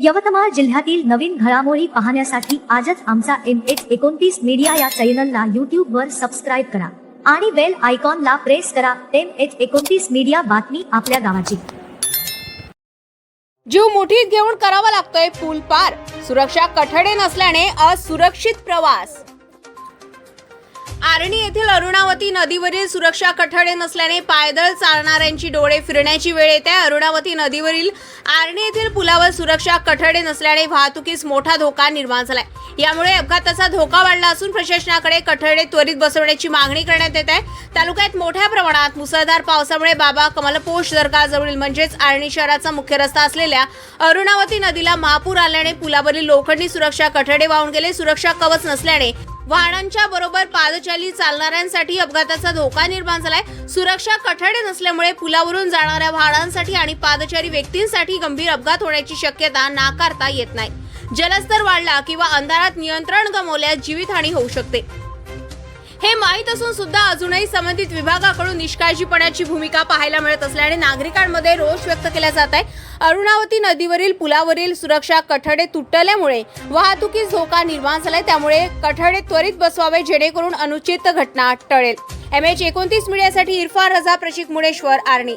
यवतमाळ जिल्ह्यातील नवीन घडामोडी पाहण्यासाठी आजच आमचा एम एच एकोणतीस मीडिया या चॅनलला युट्यूब वर सबस्क्राईब करा आणि बेल आयकॉनला प्रेस करा एम एच एकोणतीस मीडिया बातमी आपल्या गावाची. जीव मुठीत घेऊन करावा लागतोय पूल पार. सुरक्षा कठडे नसल्याने असुरक्षित प्रवास. आर्णी येथील अरुणावती नदीवरील सुरक्षा कठडे नसल्याने पायदळ चालणाऱ्यांची डोळे फिरण्याची वेळ येते. अरुणावती नदीवरील आर्णी येथील पुलावर सुरक्षा कठडे नसल्याने वाहतुकीस मोठा धोका निर्माण झालाय. यामुळे अपघाताचा धोका वाढला असून प्रशासनाकडे कठडे त्वरित बसवण्याची मागणी करण्यात येत आहे. तालुक्यात मोठ्या प्रमाणात मुसळधार पावसामुळे बाबा कमलपोष दरगाजवळील म्हणजेच आर्णी शहराचा मुख्य रस्ता असलेल्या अरुणावती नदीला महापूर आल्याने पुलावरील लोखंडी सुरक्षा कठडे वाहून गेले. सुरक्षा कवच नसल्याने वाहनांच्या बरोबर पादचाली चालणाऱ्यांसाठी अपघाताचा धोका निर्माण झालाय. सुरक्षा कठडे नसल्यामुळे पुलावरून जाणाऱ्या वाहनांसाठी आणि पादचारी व्यक्तींसाठी गंभीर अपघात होण्याची शक्यता नाकारता येत नाही. जलस्तर वाढला किंवा अंधारात नियंत्रण गमावल्यास जीवितहानी होऊ शकते. हे माहीत असून सुद्धा अजूनही संबंधित विभागाकडून निष्काळजीपणाची भूमिका पाहायला मिळत असल्याने नागरिकांमध्ये रोष व्यक्त केला जात आहे. अरुणावती नदीवरील पुलावरील सुरक्षा कठडे तुटल्यामुळे वाहतुकीस धोका निर्माण झालाय. त्यामुळे कठडे त्वरित बसवावे जेणेकरून अनुचित घटना टळेल. एम एच एकोणतीस मीडियासाठी इरफान रझा प्रशिक मुळेश्वर आर्णी.